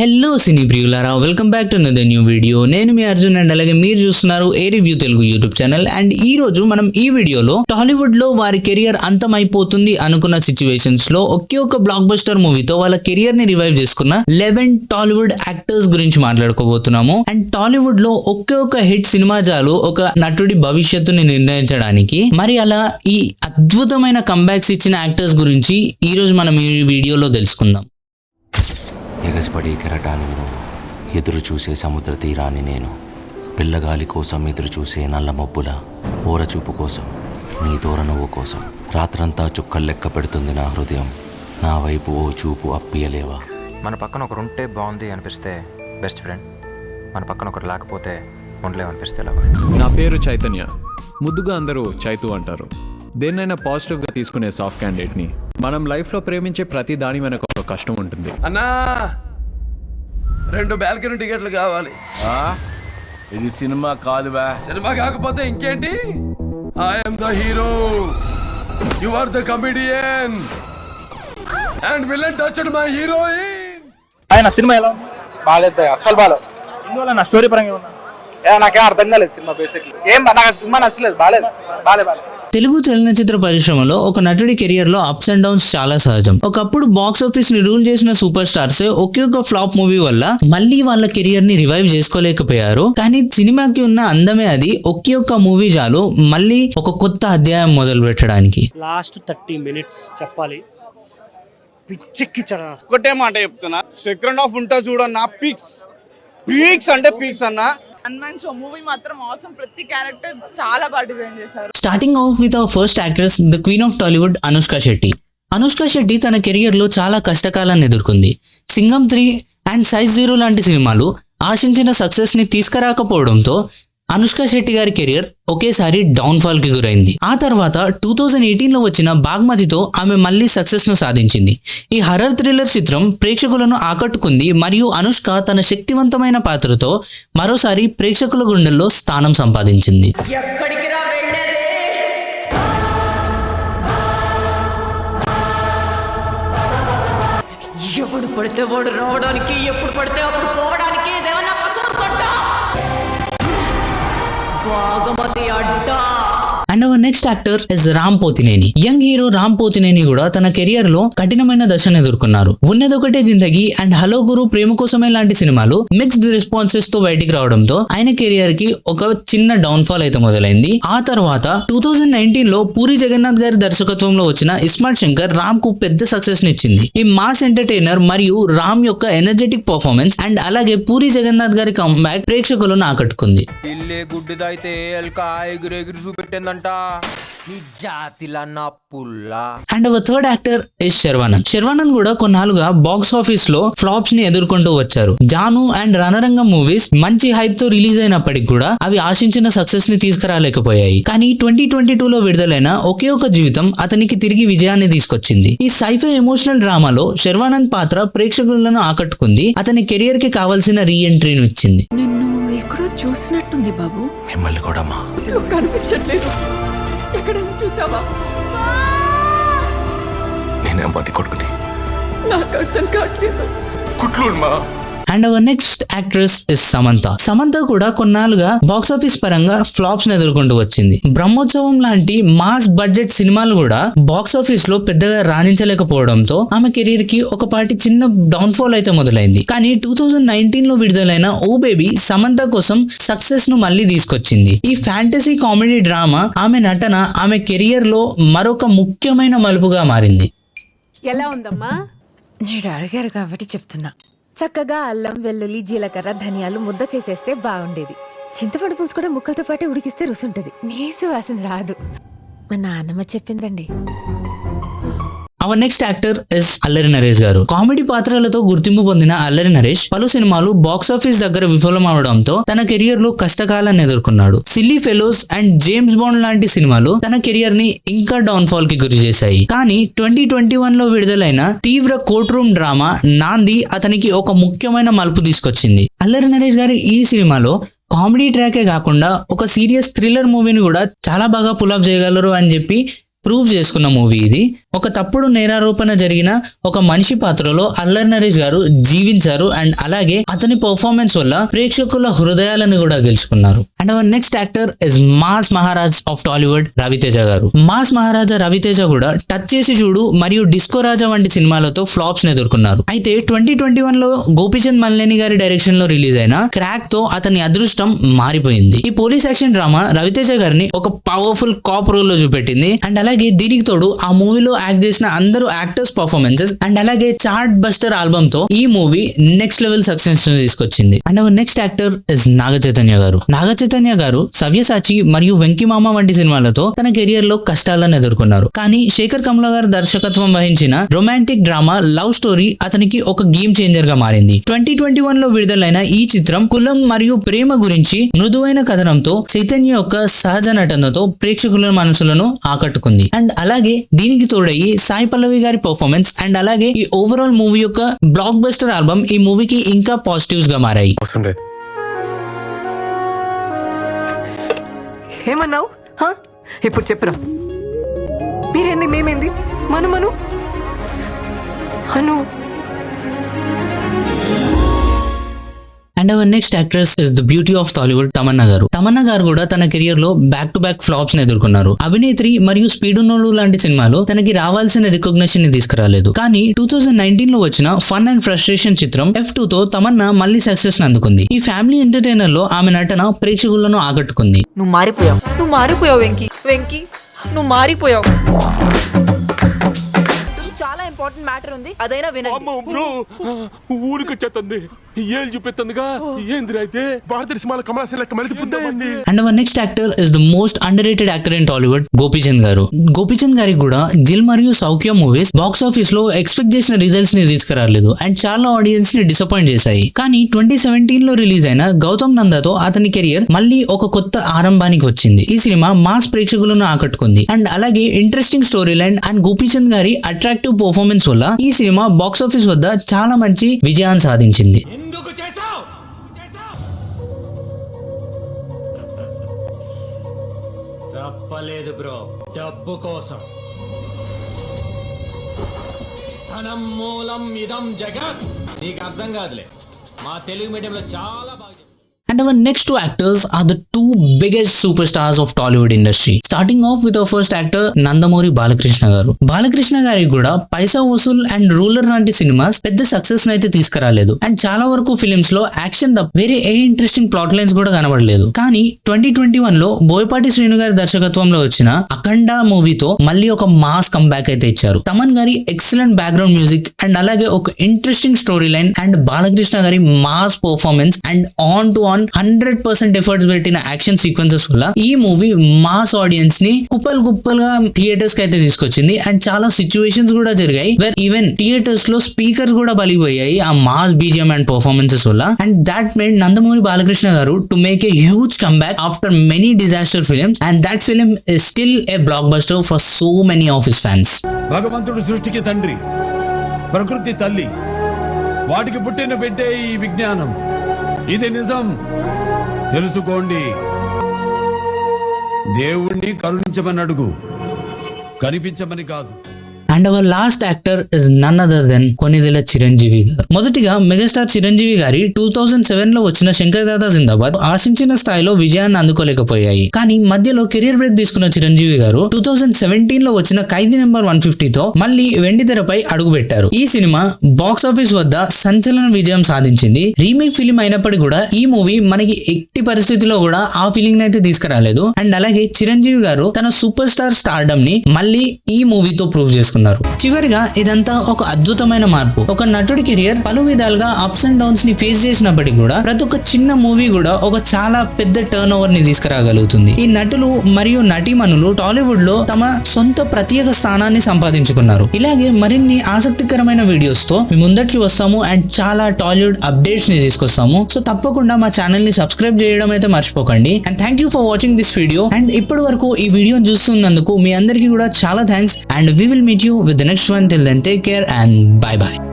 Hello సినీ ప్రియులారా welcome back to another new video నేను మీ అర్జున్ అండ్ అలాగే మీరు చూస్తున్నారు a review Telugu YouTube channel and ఈ రోజు మనం ఈ వీడియోలో టాలీవుడ్లో వారి కెరియర్ అంతమైపోతుంది అనుకున్న సిచ్యువేషన్స్లో ఒకే ఒక బ్లాక్ బస్టర్ మూవీతో వాళ్ళ కెరియర్ని రివైవ్ చేసుకున్న లెవెన్ టాలీవుడ్ యాక్టర్స్ గురించి మాట్లాడుకోబోతున్నాము. అండ్ టాలీవుడ్లో ఒకే ఒక హిట్ సినిమా చాలు ఒక నటుడి భవిష్యత్తుని నిర్ణయించడానికి మరి అలా ఈ అద్భుతమైన కంబ్యాక్స్ ఇచ్చిన యాక్టర్స్ గురించి ఈ రోజు మనం ఈ వీడియోలో తెలుసుకుందాం. ఎగసిపడే కెరటాన్ని నువ్వు ఎదురు చూసే సముద్ర తీరాన్ని నేను పిల్లగాలి కోసం ఎదురు చూసే నల్ల మబ్బుల ఓరచూపు కోసం నీ దూర నువ్వు కోసం రాత్రంతా చుక్కలు లెక్క పెడుతుంది నా హృదయం. నా వైపు ఓ చూపు అప్పియలేవా? మన పక్కన ఒకరు ఉంటే బాగుంది అనిపిస్తే బెస్ట్ ఫ్రెండ్ మన పక్కన ఒకరు లేకపోతే ఉండలేమనిపిస్తే లవర్ నా పేరు చైతన్య. ముద్దుగా అందరూ చైతు అంటారు. దేన్నైనా పాజిటివ్గా తీసుకునే సాఫ్ట్ క్యాండిడేట్ని మనం లైఫ్లో ప్రేమించే ప్రతి దాని వెనక కష్టం ఉంటుంది. అన్నా రెండు బాల్కనీ టికెట్లు కావాలి. ఆ? ఇది సినిమా కాదు బా సినిమా కాకపోతే ఇంకేంటి? I'm the hero you are the comedian and villain touched my heroine ఆయన సినిమా ఎలా ఉంది? బాగాలేదు అస్సలు బాగాలేదు ఇందువల్ల నా స్టోరీ పరంగా ఉన్నా ఏ నాకేం అర్థం కాలేదు సినిమా బేసిక్లీ ఏం బా- నాకు సినిమా నచ్చలేదు బాగాలేదు బాగాలేదు బాగాలేదు తెలుగు చలనచిత్ర పరిశ్రమలో ఒక నటుడి కెరియర్లో అప్స్ అండ్ డౌన్స్ చాలా సహజం. ఒకప్పుడు బాక్స్ ఆఫీస్ని రూల్ చేసిన సూపర్ స్టార్స్ ఒకే ఒక ఫ్లాప్ మూవీ వల్ల మళ్ళీ వాళ్ళ కెరియర్ని రివైవ్ చేసుకోలేకపోయారు. కానీ సినిమాకి ఉన్న అందమే అది ఒకే ఒక్క మూవీ చాలు మళ్ళీ ఒక కొత్త అధ్యాయం మొదలు పెట్టడానికి లాస్ట్ థర్టీ మినిట్స్ చెప్పాలి పిచ్చెక్కిచ్చాడు ఒకటే మాట చెప్తున్నా. సెకండ్ హాఫ్ ఉంటా చూడన్నా పీక్స్ పీక్స్ అంటే పీక్స్ అన్నా. అన్మాన్ షో మూవీ మాత్రం అవసరం ప్రతి క్యారెక్టర్ చాలా బాగా డిజైన్ చేశారు. Starting off with our first actress the queen of Tollywood Anushka Shetty Anushka Shetty తన కెరియర్లో చాలా కష్టకాలాన్ని ఎదుర్కొంది. Singam three and size zero లాంటి సినిమాలు ఆశించిన సక్సెస్ని తీసుకురాకపోవడంతో అనుష్క శెట్టి గారి కెరియర్ ఒకేసారి డౌన్ ఫాల్కి గురైంది. ఆ తర్వాత టూ థౌజండ్ ఎయిటీన్లో వచ్చిన బాగ్మతితో ఆమె మళ్ళీ సక్సెస్ను సాధించింది. ఈ హర్రర్ థ్రిల్లర్ చిత్రం ప్రేక్షకులను ఆకట్టుకుంది మరియు అనుష్క తన శక్తివంతమైన పాత్రతో మరోసారి ప్రేక్షకుల గుండెల్లో స్థానం సంపాదించింది. ఎప్పుడు పడితే వాడు రావడానికి ఎప్పుడు పడితే అప్పుడు పోవడానికి ఇదేమన్నా பாகமதி அட்டா. And our next actor is Ram Pothineni young hero Ram Pothineni కూడా తన కెరియర్లో కఠినమైన దశను ఎదుర్కొన్నారు. ఉన్నదొకటే జిందగీ అండ్ హలో గురు ప్రేమ కోసమే లాంటి సినిమాలు మిక్స్డ్ రెస్పాన్సెస్తో బయటికి రావడంతో ఆయన కెరియర్కి ఒక చిన్న డౌన్ ఫాల్ అయితే మొదలైంది. ఆ తర్వాత టూ థౌజండ్ నైన్టీన్లో పూరి జగన్నాథ్ గారి దర్శకత్వంలో వచ్చిన ఇస్మార్ట్ శంకర్ రామ్కు పెద్ద సక్సెస్ నిచ్చింది ఈ మాస్ ఎంటర్టైనర్ మరియు రామ్ యొక్క ఎనర్జెటిక్ పర్ఫార్మెన్స్ అండ్ అలాగే పూరి జగన్నాథ్ గారి కంబ్యాక్ ప్రేక్షకులను ఆకట్టుకుంది. చూపెట్టిందంట నీ జాతిలా నా పుల్లా. And our third actor is Sharwanand Sharwanand కూడా కొన్నాళ్ళుగా బాక్స్ ఆఫీస్లో ఫ్లాప్స్ని ఎదుర్కొంటూ వచ్చారు. జాను అండ్ రణరంగం మూవీస్ మంచి హైప్తో రిలీజ్ అయినప్పటికి కూడా అవి ఆశించిన సక్సెస్ని తీసుకురాలేకపోయాయి. కానీ ట్వంటీ ట్వంటీ టూ లో విడుదలైన ఒకే ఒక జీవితం అతనికి తిరిగి విజయాన్ని తీసుకొచ్చింది. ఈ సైఫై ఎమోషనల్ డ్రామాలో శర్వానంద్ పాత్ర ప్రేక్షకులను ఆకట్టుకుంది. అతని కెరియర్కి కావాల్సిన రీ ఎంట్రీని ఇచ్చింది. నిన్ను చూసినట్టుంది బాబు. మిమ్మల్ని కూడా మా. కనిపించట్లేదు ఎక్కడైనా చూసావా? నేనేం పట్టి కొడుకుని నాకు అర్థం కావట్లేదు. And our next actress is Samantha Samantha కూడా కొన్నాళ్ళుగా బాక్స్ ఆఫీస్ పరంగా ఫ్లాప్స్ని ఎదుర్కొంటూ వచ్చింది. బ్రహ్మోత్సవం లాంటి మాస్ బడ్జెట్ సినిమాలు కూడా బాక్స్ ఆఫీస్లో పెద్దగా రాణించలేకపోవడంతో ఆమె కెరీర్కి ఒక పాటి చిన్న డౌన్ ఫాల్ అయితే మొదలైంది. కానీ టూ థౌజండ్ నైన్టీన్లో విడుదలైన ఓ బేబీ సమంత కోసం సక్సెస్ను మళ్ళీ తీసుకొచ్చింది. ఈ ఫ్యాంటసీ కామెడీ డ్రామా ఆమె నటన ఆమె కెరియర్లో మరొక ముఖ్యమైన మలుపుగా మారింది. ఎలా ఉందమ్మా? నేను అడిగారు కాబట్టి చెప్తున్నా. చక్కగా అల్లం వెల్లుల్లి జీలకర్ర ధనియాలు ముద్ద చేసేస్తే బాగుండేది. చింతపండు పులుసు కూడా ముక్కలతో పాటు ఉడికిస్తే రుసుంటది. నీసు వాసన రాదు. మా నాన్నమ్మ చెప్పిందండి. Hour next actor is Allari Naresh గారు. కామెడీ పాత్రలతో గుర్తింపు పొందిన అల్లరి నరేష్ పలు సినిమాలు బాక్స్ ఆఫీస్ దగ్గర విఫలమవడంతో తన కెరియర్లో కష్టకాలాన్ని ఎదుర్కొన్నాడు. Silly Fellows and James Bond లాంటి సినిమాలు తన కెరియర్ని ఇంకా డౌన్ ఫాల్కి గురి చేశాయి. కానీ ట్వంటీ ట్వంటీ వన్లో విడుదలైన తీవ్ర కోర్ట్ రూమ్ డ్రామా నాంది అతనికి ఒక ముఖ్యమైన మలుపు తీసుకొచ్చింది. అల్లరి నరేష్ గారి ఈ సినిమాలో కామెడీ ట్రాకే కాకుండా ఒక సీరియస్ థ్రిల్లర్ మూవీని కూడా చాలా బాగా పుల్ ఆఫ్ చేయగలరు అని చెప్పి ప్రూవ్ చేసుకున్న మూవీ ఇది. ఒక తప్పుడు నేరారోపణ జరిగిన ఒక మనిషి పాత్రలో అల్లర్ నరేష్ గారు జీవించారు అండ్ అలాగే అతని పర్ఫార్మెన్స్ వల్ల ప్రేక్షకుల హృదయాలను కూడా గెలుచుకున్నారు. And our next actor is mass Maharaj of Tollywood Ravi Teja garu. Mass Maharaja Raviteja కూడా టచ్ చేసి చూడు మరియు డిస్కో రాజా వంటి సినిమాలతో ఫ్లాప్స్ ఎదుర్కొన్నారు. అయితే ట్వంటీ ట్వంటీ వన్లో గోపీచంద్ మల్లేని గారి డైరెక్షన్లో రిలీజ్ అయిన క్రాక్తో అతని అదృష్టం మారిపోయింది. ఈ పోలీస్ యాక్షన్ డ్రామా రవితేజ గారిని ఒక పవర్ఫుల్ కాప్ రోల్లో చూపెట్టింది. అండ్ అలాగే దీనికి తోడు ఆ మూవీలో యాక్ట్ చేసిన అందరూ యాక్టర్స్ పర్ఫార్మెన్సెస్ అండ్ అలాగే చార్ట్ బస్టర్ ఆల్బమ్తో ఈ మూవీ నెక్స్ట్ లెవెల్ సక్సెస్ తీసుకొచ్చింది. And our next actor is Naga Chaitanya garu. Naga Chaitanya గారు సవ్యసాచి మరియు వెంకిమామ వంటి సినిమాలతో తన కెరియర్లో కష్టాలను ఎదుర్కొన్నారు. కానీ శేఖర్ కమల గారు దర్శకత్వం వహించిన రొమాంటిక్ డ్రామా లవ్ స్టోరీ అతనికి ఒక గేమ్ చేంజర్గా మారింది. ట్వంటీ ట్వంటీ వన్లో విడుదలైన ఈ చిత్రం కులం మరియు ప్రేమ గురించి మృదువైన కథనంతో చైతన్య యొక్క సహజ నటనతో ప్రేక్షకుల మనసులను ఆకట్టుకుంది. అండ్ అలాగే దీనికి తోడయి సాయి పల్లవి గారి పర్ఫార్మెన్స్ అండ్ అలాగే ఈ ఓవరాల్ మూవీ యొక్క బ్లాక్ బస్టర్ ఆల్బమ్ ఈ మూవీకి ఇంకా పాజిటివ్స్గా మారాయి. ఏమన్నావు? ఇప్పుడు చెప్పురా? మీరేంది? మేమేంది? మను మను అను and our next actress is the beauty of Tollywood Tamannaah garu Tamannaah garu కూడా తన కెరియర్లో బ్యాక్ టు బ్యాక్ ఫ్లాప్స్ని ఎదుర్కొన్నారు. అభినేత్రి మరియు స్పీడున్నోళ్ళు లాంటి సినిమాలు తనకి రావాల్సిన రికగ్నిషన్ని తీసుకురాలేదు. కానీ టూ థౌజండ్ నైన్టీన్లో వచ్చిన ఫన్ అండ్ ఫ్రస్ట్రేషన్ చిత్రం ఎఫ్ టూ తో తమన్నా మళ్ళీ సక్సెస్ని అందుకుంది. ఈ ఫ్యామిలీ ఎంటర్టైనర్లో ఆమె నటన ప్రేక్షకులను ఆకట్టుకుంది. నువ్వు మారిపోయావు. నువ్వు మారిపోయావు వెంకీ. వెంకీ నువ్వు మారిపోయావు. చాలా ఇంపార్టెంట్ మ్యాటర్ ఉంది. అదైనా వినండి. ఊరికి వచ్చేస్తుంది ఏళ్ళు చూపెత్తుందిగా. ఏంది అయితే? భారతీయ సినిమాలో కమలాసన్ లెక్క మళ్ళీ బుద్ధి and our next actor is the most underrated actor in Tollywood Gopichand garu Gopichand గారికి కూడా దిల్ మరియు సౌఖ్య మూవీస్ బాక్స్ ఆఫీస్లో ఎక్స్పెక్ట్ చేసిన రిజల్ట్స్ని తీసుకురాలేదు అండ్ చాలా ఆడియన్స్ని డిసప్పాయింట్ చేశాయి. కానీ ట్వంటీ సెవెంటీన్లో రిలీజ్ అయిన గౌతమ్ నందాతో అతని కెరియర్ మళ్ళీ ఒక కొత్త ఆరంభానికి వచ్చింది. ఈ సినిమా మాస్ ప్రేక్షకులను ఆకట్టుకుంది. అండ్ అలాగే interesting story line and Gopichand గారి అట్రాక్టివ్ పర్ఫార్మెన్స్ వల్ల ఈ సినిమా బాక్స్ ఆఫీస్ వద్ద చాలా మంచి విజయాన్ని సాధించింది. తప్పలేదు బ్రో. డబ్బు కోసం. ధనం మూలం ఇదం జగత్. నీకు అర్థం కాదులే. మా తెలుగు మీడియంలో చాలా బాగా And our next two actors are the two biggest superstars of Tollywood industry. Starting off with our first actor Nandamuri Balakrishna garu Balakrishna గారికి కూడా పైసా వసూల్ అండ్ రూలర్ లాంటి సినిమాస్ పెద్ద సక్సెస్ అయితే తీసుకురాలేదు. అండ్ చాలా వరకు ఫిలిమ్స్లో యాక్షన్ తప్ప వేరే ఏ ఇంట్రెస్టింగ్ ప్లాట్ లైన్స్ కూడా కనబడలేదు. కానీ ట్వంటీ ట్వంటీ వన్లో బోయపాటి శ్రీను గారి దర్శకత్వంలో వచ్చిన అఖండ మూవీతో మళ్ళీ ఒక మాస్ కంబ్యాక్ అయితే ఇచ్చారు. తమన్ గారి ఎక్సలెంట్ బ్యాక్గ్రౌండ్ మ్యూజిక్ అండ్ అలాగే ఒక interesting story line and Balakrishna గారి mass performance and one to one hundred percent efforts పెట్టిన యాక్షన్ సీక్వెన్సెస్ వల్ల ఈ మూవీ మాస్ ఆడియన్స్ని కుప్పలు కుప్పలుగా థియేటర్స్కి అయితే తీసుకొచ్చింది. అండ్ చాలా సిచ్యువేషన్స్ కూడా జరిగాయి వేర్ ఈవెన్ థియేటర్స్లో స్పీకర్స్ కూడా బలిపోయాయి ఆ మాస్ బీజిఎం అండ్ పర్ఫార్మెన్సెస్ వల్ల. And that made Nandamuri Balakrishna garu to make a huge comeback after many disaster films and that film is still a blockbuster for so many of his fans భగవంతుడు సృష్టికి తండ్రి ప్రకృతి తల్లి వాటికి పుట్టిన బిడ్డే ఈ విజ్ఞానం. ఇది నిజం. తెలుసుకోండి. దేవుణ్ణి కరుణించమని అడుగు. కనిపించమని కాదు. And our last actor is none other than Konidela Chiranjeevi garu. మొదటిగా మెగాస్టార్ చిరంజీవి గారి టూ థౌజండ్ సెవెన్లో వచ్చిన శంకర్ దాదా జిందాబాద్ ఆశించిన స్థాయిలో విజయాన్ని అందుకోలేకపోయాయి. కానీ మధ్యలో కెరీర్ బ్రేక్ తీసుకున్న చిరంజీవి గారు టూ థౌజండ్ సెవెంటీన్లో వచ్చిన ఖైదీ నెంబర్ వన్తో మళ్ళీ వెండి తెరపై అడుగుపెట్టారు. ఈ సినిమా బాక్స్ ఆఫీస్ వద్ద సంచలన విజయం సాధించింది. రీమేక్ ఫిలిం అయినప్పటికీ కూడా ఈ మూవీ మనకి ఎట్టి పరిస్థితిలో కూడా ఆ ఫీలింగ్ అయితే తీసుకురాలేదు. అండ్ అలాగే చిరంజీవి గారు తన సూపర్ స్టార్ స్టార్డమ్ని మళ్ళీ ఈ మూవీతో ప్రూవ్ చేసుకున్నారు. చివరిగా ఇదంతా ఒక అద్భుతమైన మార్పు. ఒక నటుడి కెరియర్ పలు విధాలుగా అప్స్ అండ్ డౌన్స్ని ఫేస్ చేసినప్పటికీ కూడా ప్రతి ఒక్క చిన్న మూవీ కూడా ఒక చాలా పెద్ద టర్న్ ఓవర్ని తీసుకురాగలుగుతుంది. ఈ నటులు మరియు నటీమణులు టాలీవుడ్లో తమ సొంత ప్రత్యేక స్థానాన్ని సంపాదించుకున్నారు. ఇలాగే మరిన్ని ఆసక్తికరమైన వీడియోస్తో మీ ముందరికి వస్తాము అండ్ చాలా టాలీవుడ్ అప్డేట్స్ని తీసుకొస్తాము. సో తప్పకుండా మా ఛానల్ని సబ్స్క్రైబ్ చేయడం అయితే మర్చిపోకండి. And thank you for watching this video and ఇప్పటి వరకు ఈ వీడియో చూస్తున్నందుకు మీ అందరికీ కూడా చాలా thanks and we will meet you you with the next one. Till then, take care and bye bye.